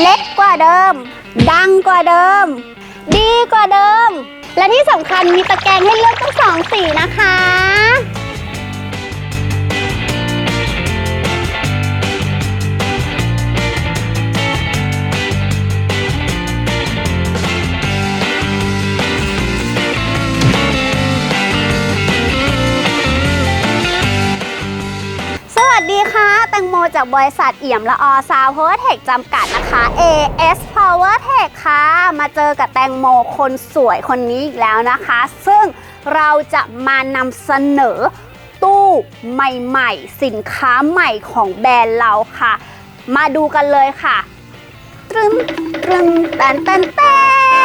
เล็กกว่าเดิม ดังกว่าเดิม ดีกว่าเดิม และที่สำคัญมีตะแกรงให้เลือกทั้งสองสีนะคะ จากบริษัทเอี่ยมละออซาวพาวเวอร์เทคจำกัดนะคะ AS Power Tech ค่ะ มาเจอกับแตงโมคนสวยคนนี้อีกแล้วนะคะ ซึ่งเราจะมานำเสนอตู้ใหม่ๆ สินค้าใหม่ของแบรนด์เราค่ะ มาดูกันเลยค่ะตรึมตรึมแตนแตนแต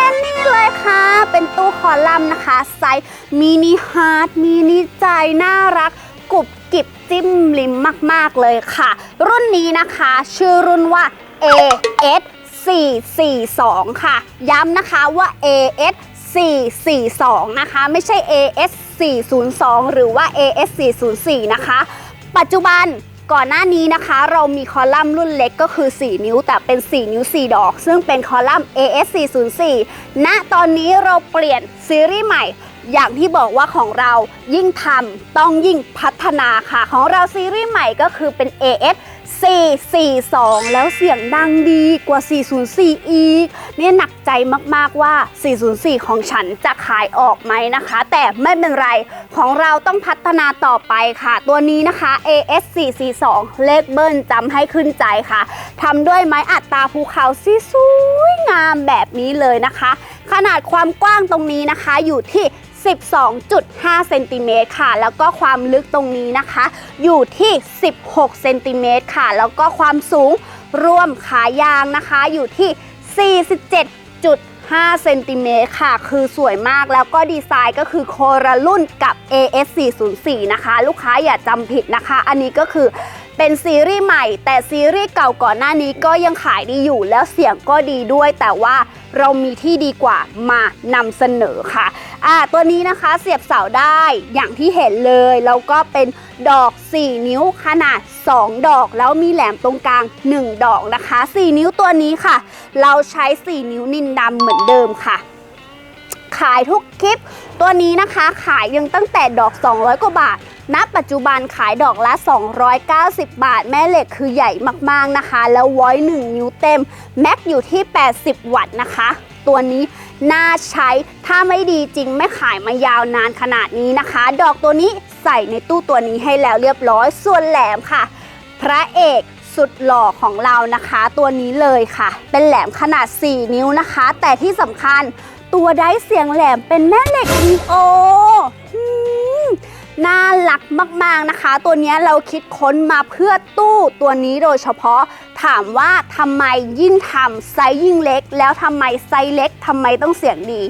นนี่เลยค่ะ เป็นตู้คอลัมน์นะคะ ไซส์มินิฮาร์ดมินิใจน่ารักกรุบกริบ จิ้มลิ้มมาก ๆ เลยค่ะ รุ่นนี้นะคะ ชื่อรุ่นว่า AS 442 ค่ะ ย้ำนะคะว่า AS 442 นะคะ ไม่ใช่ AS 402 หรือว่า AS 404 นะคะ ปัจจุบันก่อนหน้านี้นะคะเรามีคอลัมน์รุ่นเล็กก็คือ 4 นิ้ว แต่เป็น 4 นิ้ว 4 ดอก ซึ่งเป็นคอลัมน์ AS 404ณตอนนี้เราเปลี่ยนซีรีส์ใหม่ อย่างที่บอกว่าของเรายิ่งทำต้องยิ่งพัฒนาค่ะ ของเราซีรีส์ใหม่ก็คือเป็น AS 442 แล้วเสียงดังดีกว่า 404 อีก เนี่ยหนักใจมากๆว่า 404 ของฉันจะขายออกไหมนะคะ แต่ไม่เป็นไรของเราต้องพัฒนาต่อไปค่ะ ตัวนี้นะคะ AS 442 เลขเบิ้ลจำให้ขึ้นใจค่ะทำด้วยไม้อัดตาภูเขาสีสวยงามแบบนี้เลยนะคะ ขนาดความกว้างตรงนี้นะคะอยู่ที่ 12.5 เซนติเมตรค่ะ แล้วก็ความลึกตรงนี้นะคะ อยู่ที่ 16 เซนติเมตรค่ะ แล้วก็ความสูงร่วมขายางนะคะ อยู่ที่ 47.5 เซนติเมตรค่ะ คือสวยมาก แล้วก็ดีไซน์ก็คือโคละรุ่นกับ AS 404 นะคะ ลูกค้าอย่าจำผิดนะคะ อันนี้ก็คือ เป็นซีรีส์ใหม่ แต่ซีรีส์เก่าก่อนหน้านี้ก็ยังขายดีอยู่แล้วเสียงก็ดีด้วย แต่ว่าเรามีที่ดีกว่ามานำเสนอค่ะอ่าตัวนี้นะคะเสียบเสาได้อย่างที่เห็นเลยแล้วก็เป็นดอก 4 นิ้วขนาด 2 ดอก แล้วมีแหลมตรงกลาง 1 ดอกนะคะ 4 นิ้วตัวนี้ค่ะ เราใช้ 4 นิ้วนินดำเหมือนเดิมค่ะ ขายทุกคลิป ตัวนี้นะคะขายยังตั้งแต่ดอก 200 กว่าบาท ณปัจจุบันขายดอกละ 290 บาท แม่เหล็กคือใหญ่มากๆนะคะ แล้วไว้1นิ้วเต็ม แม็กอยู่ที่ 80 วัตต์นะคะ ตัวนี้น่าใช้ถ้าไม่ดีจริงไม่ขายมายาวนานขนาดนี้นะคะ ดอกตัวนี้ใส่ในตู้ตัวนี้ให้แล้วเรียบร้อย ส่วนแหลมค่ะ พระเอกสุดหล่อของเรานะคะ ตัวนี้เลยค่ะ เป็นแหลมขนาด 4 นิ้วนะคะ แต่ที่สำคัญตัวได้เสียงแหลมเป็นแม่เหล็กอีโอ น่ารักมากๆนะคะ ตัวนี้เราคิดค้นมาเพื่อตู้ตัวนี้โดยเฉพาะถามว่าทำไมยิ่งทำไซส์ยิ่งเล็ก แล้วทำไมไซส์เล็กทำไมต้องเสียงดี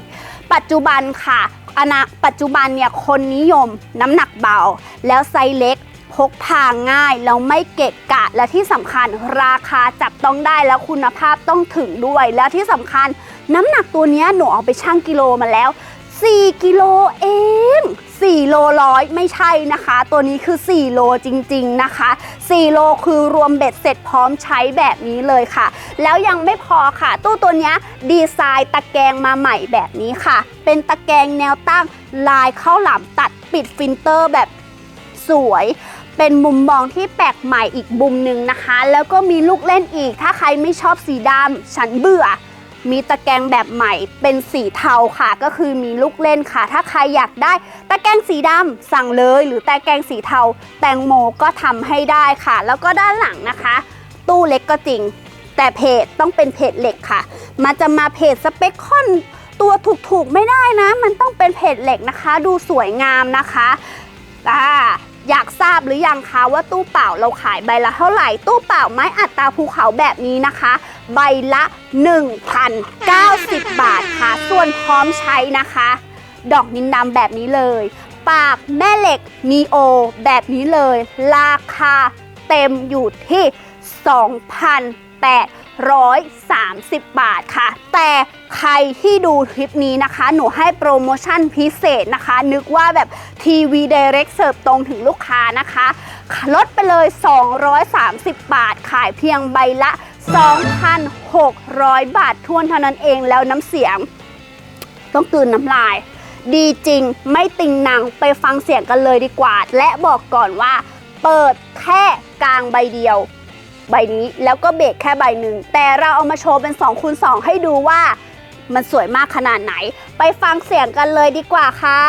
ปัจจุบันค่ะอนาปัจจุบันเนี่ยคนนิยมน้ำหนักเบา แล้วไซส์เล็กพกพาง่ายแล้วไม่เกะกะ และที่สำคัญราคาจับต้องได้แล้วคุณภาพต้องถึงด้วย แล้วที่สำคัญน้ำหนักตัวนี้หนูเอาไปชั่งกิโลมาแล้ว 4 กิโลเอง4โลร้อยไม่ใช่นะคะ ตัวนี้คือ 4 โลจริง ๆ นะคะ 4 โลคือรวมเบ็ดเสร็จพร้อมใช้แบบนี้เลยค่ะ แล้วยังไม่พอค่ะ ตู้ตัวนี้ดีไซน์ตะแกรงมาใหม่แบบนี้ค่ะ เป็นตะแกรงแนวตั้งลายข้าวหลามตัดปิดฟิลเตอร์แบบสวยเป็นมุมมองที่แปลกใหม่อีกมุมหนึ่งนะคะ แล้วก็มีลูกเล่นอีก ถ้าใครไม่ชอบสีดำฉันเบื่อ มีตะแกรงแบบใหม่เป็นสีเทาค่ะ ก็คือมีลูกเล่นค่ะ ถ้าใครอยากได้ตะแกรงสีดำสั่งเลย หรือตะแกรงสีเทา แตงโมก็ทำให้ได้ค่ะ แล้วก็ด้านหลังนะคะ ตู้เล็กก็จริง แต่เพจต้องเป็นเพจเหล็กค่ะ มันจะมาเพจสเปคคอนตัวถูกๆไม่ได้นะ มันต้องเป็นเพจเหล็กนะคะ ดูสวยงามนะคะอ่าอยากทราบหรือยังคะว่าตู้เปล่าเราขายใบละเท่าไหร่ ตู้เปล่าไม้อัดตาภูเขาแบบนี้นะคะ ใบละ 1,090 บาทค่ะ ส่วนพร้อมใช้นะคะ ดอกนินดำแบบนี้เลย ปากแม่เหล็กนีโอแบบนี้เลย ราคาเต็มอยู่ที่ 2,830 บาทค่ะ แต่ใครที่ดูคลิปนี้นะคะ หนูให้โปรโมชั่นพิเศษนะคะ นึกว่าแบบทีวีเดเร็กเสิร์ฟตรงถึงลูกค้านะคะ ลดไปเลย 230 บาท ขายเพียงใบละ 2,600 บาททวนเท่านั้นเองแล้วน้ำเสียง ต้องกลืนน้ำลาย ดีจริงไม่ติงหนังไปฟังเสียงกันเลยดีกว่า และบอกก่อนว่า เปิดแค่กลางใบเดียว ใบนี้แล้วก็เบรกแค่ใบหนึ่ง แต่เราเอามาโชว์เป็น2คูณ2ให้ดูว่า มันสวยมากขนาดไหน ไปฟังเสียงกันเลยดีกว่าค่ะ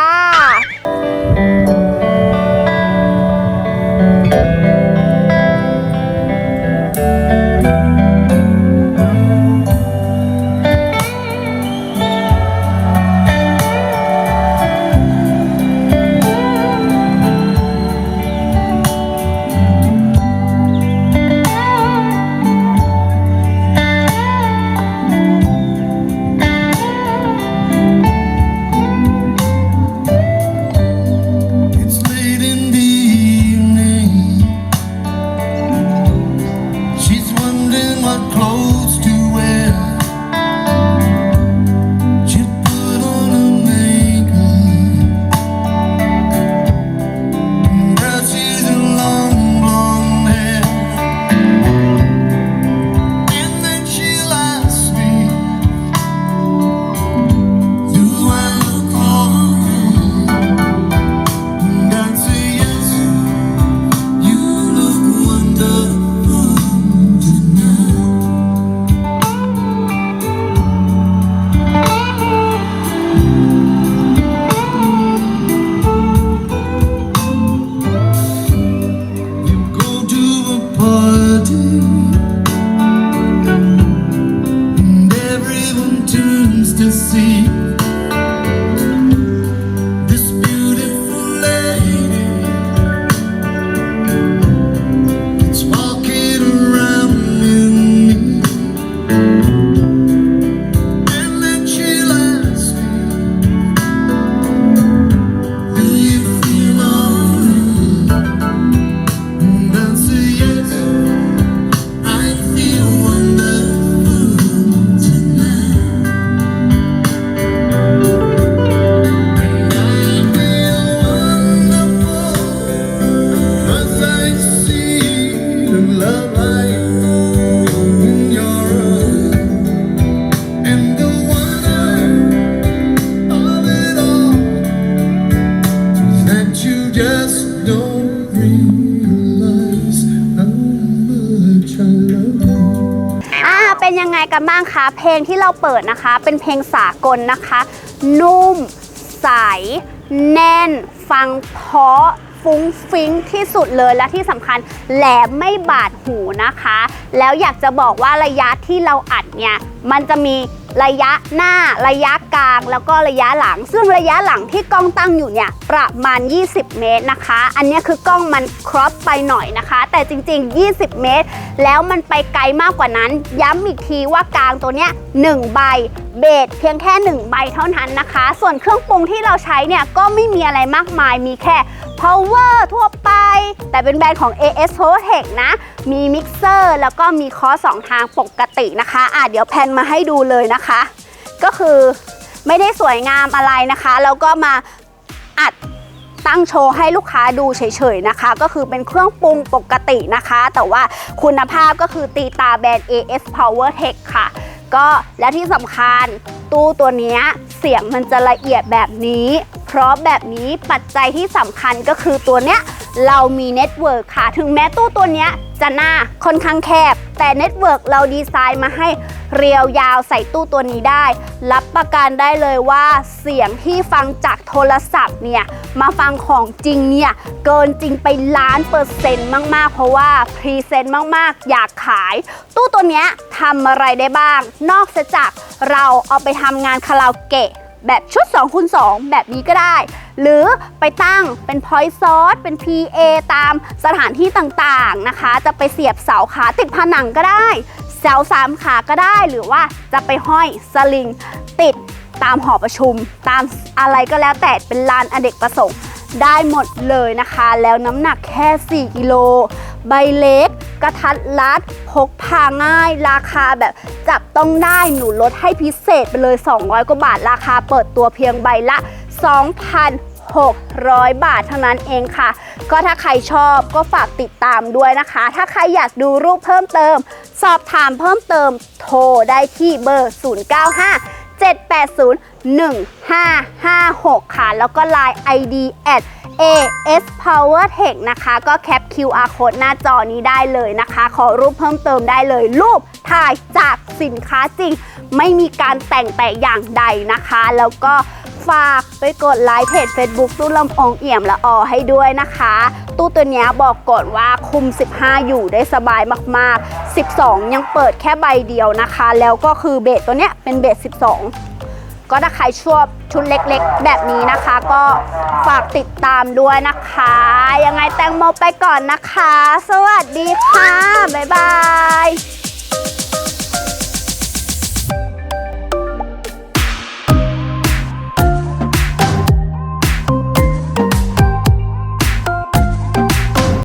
งคะเพลงที่เราเปิดนะคะ เป็นเพลงสากลนะคะ นุ่ม ใส แน่น ฟังเพาะฟุ้งฟิ้งที่สุดเลยและที่สำคัญแหลมไม่บาดหูนะคะ แล้วอยากจะบอกว่าระยะที่เราอัดเนี่ย มันจะมี ระยะหน้าระยะกลางแล้วก็ระยะหลัง ซึ่งระยะหลังที่กล้องตั้งอยู่เนี่ยประมาณ 20 เมตรนะคะ อันนี้คือกล้องมันครอปไปหน่อยนะคะ แต่จริง ๆ 20 เมตร แล้วมันไปไกลมากกว่านั้น ย้ำอีกทีว่ากลางตัวเนี้ย1ใบเบสเพียงแค่ 1 ใบเท่านั้นนะคะ ส่วนเครื่องปรุงที่เราใช้เนี่ยก็ไม่มีอะไรมากมายมีแค่ power ทั่วไป แต่เป็นแบรนด์ของ AS Protec นะ มีมิกเซอร์แล้วก็มีคอสสองทางปกตินะคะ อะเดี๋ยวแพนมาให้ดูเลยนะคะก็คือไม่ได้สวยงามอะไรนะคะ แล้วก็มาอัดตั้งโชว์ให้ลูกค้าดูเฉยๆนะคะ ก็คือเป็นเครื่องปรุงปกตินะคะ แต่ว่าคุณภาพก็คือตีตาแบรนด์ AS Power Tech ค่ะ ก็และที่สำคัญตู้ตัวนี้เสียงมันจะละเอียดแบบนี้ เพราะแบบนี้ปัจจัยที่สำคัญก็คือตัวเนี้ยเรามีเน็ตเวิร์กค่ะ ถึงแม้ตู้ตัวนี้จะหน้าค่อนข้างแคบ แต่เน็ตเวิร์กเราดีไซน์มาให้เรียวยาวใส่ตู้ตัวนี้ได้ รับประกันได้เลยว่าเสียงที่ฟังจากโทรศัพท์เนี่ย มาฟังของจริงเนี่ย เกินจริงไปล้านเปอร์เซ็นต์มาก ๆ เพราะว่าพรีเซนต์มาก ๆ อยากขาย ตู้ตัวนี้ทำอะไรได้บ้าง นอกจากเราเอาไปทำงานคาราโอเกะ แบบชุด2คูณ2แบบนี้ก็ได้ หรือไปตั้งเป็น point source เป็น PA ตามสถานที่ต่างๆนะคะ จะไปเสียบเสาขาติดผนังก็ได้ เสาสามขาก็ได้ หรือว่าจะไปห้อยสลิงติดตามหอประชุม ตามอะไรก็แล้วแต่เป็นลานอเนกประสงค์ได้หมดเลยนะคะ แล้วน้ำหนักแค่ 4 กิโล ใบเล็ก กระทัดรัดพกพาง่าย ราคาแบบจับต้องได้หนูลดให้พิเศษไปเลย 200 กว่าบาท ราคาเปิดตัวเพียงใบละ600 บาทเท่านั้นเองค่ะ ก็ถ้าใครชอบก็ฝากติดตามด้วยนะคะ ถ้าใครอยากดูรูปเพิ่มเติม สอบถามเพิ่มเติมโทรได้ที่เบอร์ 095 780 1556 ค่ะ แล้วก็ Line ID AS Power Tech นะคะ ก็แคป QR code หน้าจอนี้ได้เลยนะคะ ขอรูปเพิ่มเติมได้เลย รูปถ่ายจากสินค้าจริง ไม่มีการแต่งแต่อย่างใดนะคะ แล้วก็ฝากไปกดไลค์เพจ Facebook ตู้ลำโพงเอี่ยมละออให้ด้วยนะคะ ตู้ตัวเนี้ยบอกก่อนว่าคุม 15 อยู่ได้สบายมาก ๆ 12 ยังเปิดแค่ใบเดียวนะคะ แล้วก็คือเบสตัวเนี้ยเป็นเบส 12 ก็ถ้าใครชอบชุดเล็กๆ แบบนี้นะคะ ก็ฝากติดตามด้วยนะคะ ยังไงแตงโมไปก่อนนะคะ สวัสดีค่ะ บ๊ายบาย